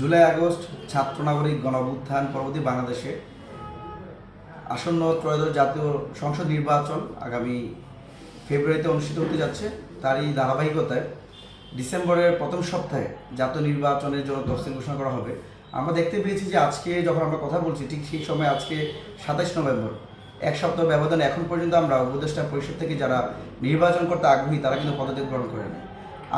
July August ছাত্র নাগরিক গণঅভ্যুত্থান পরবর্তী বাংলাদেশে আসন্ন ত্রয়োদশ জাতীয় সংসদ নির্বাচন আগামী ফেব্রুয়ারিতে অনুষ্ঠিত হতে যাচ্ছে। তারই ধারাবাহিকতায় ডিসেম্বরের প্রথম সপ্তাহে জাতীয় নির্বাচনের জন্য তফসিল ঘোষণা করা হবে। আমরা দেখতে পেয়েছি যে আজকে যখন আমরা কথা বলছি, ঠিক সেই সময় আজকে সাতাশ নভেম্বর। এক সপ্তাহ ব্যবধানে এখন পর্যন্ত আমরা উপদেষ্টা পরিষদ থেকে যারা নির্বাচন করতে আগ্রহী, তারা কিন্তু পদত্যাগ গ্রহণ করে নেয়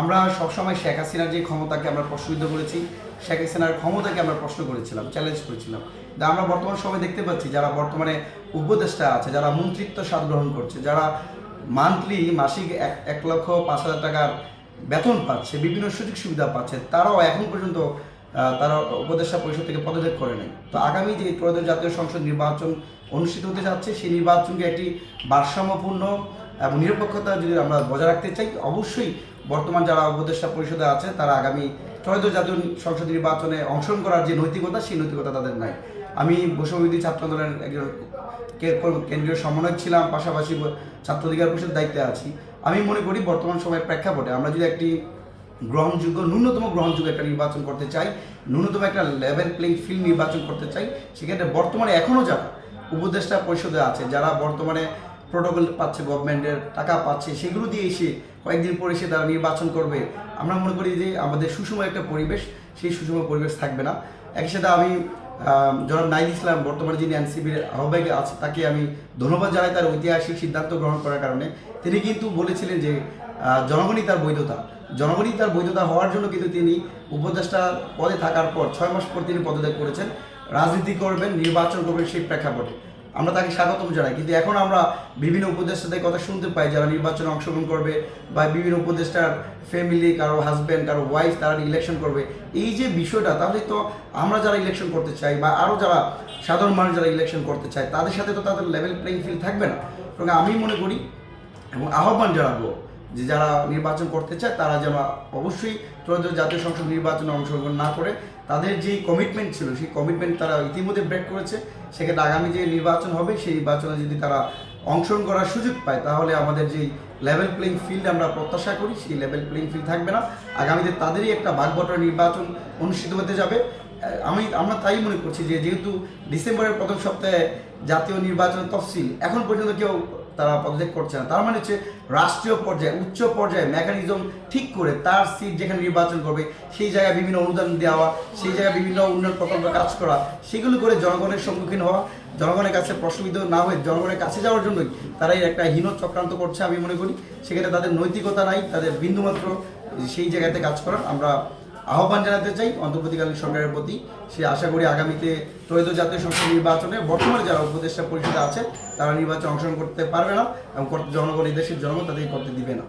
আমরা সবসময় শেখ হাসিনার যে ক্ষমতাকে আমরা প্রশ্নবিদ্ধ করেছি, শেখ হাসিনার ক্ষমতাকে আমরা প্রশ্ন করেছিলাম চ্যালেঞ্জ করেছিলাম। কিন্তু আমরা বর্তমান সময় দেখতে পাচ্ছি যারা বর্তমানে উপদেষ্টা আছে, যারা মন্ত্রিত্ব স্বাদ গ্রহণ করছে, যারা মান্থলি মাসিক এক এক লক্ষ পাঁচ হাজার টাকার বেতন পাচ্ছে, বিভিন্ন সুযোগ সুবিধা পাচ্ছে, তারাও এখন পর্যন্ত তারা উপদেষ্টা পরিষদ থেকে পদত্যাগ করে নেই। তো আগামী যে ত্রয়োদশ জাতীয় সংসদ নির্বাচন অনুষ্ঠিত হতে যাচ্ছে, সেই নির্বাচনকে একটি ভারসাম্যপূর্ণ এবং নিরপেক্ষতা যদি আমরা বজায় রাখতে চাই, অবশ্যই বর্তমান যারা উপদেষ্টা পরিষদে আছে, তারা আগামী ত্রয়োদশ জাতীয় সংসদ নির্বাচনে অংশগ্রহণ করার যে নৈতিকতা, সেই নৈতিকতা তাদের নাই। আমি বৈষম্যবিধি ছাত্র আন্দোলনের একজন কেন্দ্রীয় সমন্বয়ক ছিলাম, পাশাপাশি ছাত্র অধিকার পরিষদের দায়িত্বে আছি। আমি মনে করি বর্তমান সময়ের প্রেক্ষাপটে আমরা যদি একটি গ্রহণযোগ্য, ন্যূনতম গ্রহণযোগ্য একটা নির্বাচন করতে চাই, ন্যূনতম একটা লেভেল প্লেইং ফিল্ড নির্বাচন করতে চাই, সেক্ষেত্রে বর্তমানে এখনও যারা উপদেষ্টা পরিষদে আছে, যারা বর্তমানে প্রোটোকল পাচ্ছে গভর্নমেন্টের টাকা পাচ্ছে, সেগুলো দিয়ে এসে কয়েকদিন পরে এসে তারা নির্বাচন করবে। আমরা মনে করি যে আমাদের সুষম একটা পরিবেশ, সেই সুষম পরিবেশ থাকবে না। একই সাথে আমি জনাব নাইদ ইসলাম, বর্তমানে যিনি এনসিবির আহ্বায়ক আছে, তাকে আমি ধন্যবাদ জানাই তার ঐতিহাসিক সিদ্ধান্ত গ্রহণ করার কারণে। তিনি কিন্তু বলেছিলেন যে জনগণই তার বৈধতা। জনগণই তার বৈধতা হওয়ার জন্য কিন্তু তিনি উপদেষ্টা পদে থাকার পর ছয় মাস পর তিনি পদত্যাগ করেছেন। রাজনীতি করবেন, নির্বাচন করবেন সেই প্রেক্ষাপটে। আমরা তাকে স্বাগতম জানাই। কিন্তু এখন আমরা বিভিন্ন উপদেষ্টাদের কথা শুনতে পাই, যারা নির্বাচনে অংশগ্রহণ করবে বা বিভিন্ন উপদেষ্টার ফ্যামিলি কারও হাজব্যান্ড কারও ওয়াইফ তারা ইলেকশন করবে। এই যে বিষয়টা, তাহলে তো আমরা যারা ইলেকশন করতে চাই বা আরও যারা সাধারণ মানুষ যারা ইলেকশন করতে চায়, তাদের সাথে তো তাদের লেভেল প্লেইং ফিল্ড থাকবে না। এবং আমি মনে করি এবং আহ্বান জানাব যে যারা নির্বাচন করতে চায়, তারা যেন অবশ্যই ত্রয়োদশ জাতীয় সংসদ নির্বাচনে অংশগ্রহণ না করে, তাদের যেই কমিটমেন্ট ছিল, সেই কমিটমেন্ট তারা ইতিমধ্যে ব্রেক করেছে। সেক্ষেত্রে আগামী যে নির্বাচন হবে, সেই নির্বাচনে যদি তারা অংশগ্রহণ করার সুযোগ পায়, তাহলে আমাদের যেই লেভেল প্লেইং ফিল্ড আমরা প্রত্যাশা করি, সেই লেভেল প্লেইং ফিল্ড থাকবে না। আগামীতে তাদেরই একটা বাগবটরা নির্বাচন অনুষ্ঠিত হতে যাবে। আমি, আমরা তাই মনে করছি যে যেহেতু ডিসেম্বরের প্রথম সপ্তাহে জাতীয় নির্বাচনের তফসিল এখন পর্যন্ত কেউ তারা পদত্যাগ করছে না। তার মানে হচ্ছে রাষ্ট্রীয় পর্যায়ে, উচ্চ পর্যায়ে মেকানিজম ঠিক করে তার সিট যেখানে নির্বাচন করবে, সেই জায়গায় বিভিন্ন অনুদান দেওয়া, সেই জায়গায় বিভিন্ন উন্নয়ন প্রকল্প কাজ করা, সেগুলো করে জনগণের সম্মুখীন হওয়া, জনগণের কাছে প্রশ্নবিদ্ধ না হয়ে জনগণের কাছে যাওয়ার জন্যই তারা একটা হীন চক্রান্ত করছে আমি মনে করি। সেক্ষেত্রে তাদের নৈতিকতা নাই, তাদের বিন্দুমাত্র সেই জায়গাতে কাজ করার আমরা আহ্বান জানাতে চাই অন্তর্বর্তীকালীন সরকারের প্রতি। সে আশা করি আগামীতে ত্রৈত জাতীয় সংসদ নির্বাচনে বর্তমানে যারা উপদেষ্টা পরিষদে আছে, তারা নির্বাচনে অংশগ্রহণ করতে পারবে না এবং জনগণ এই দেশের জনগণ তাদেরকে করতে দিবে না।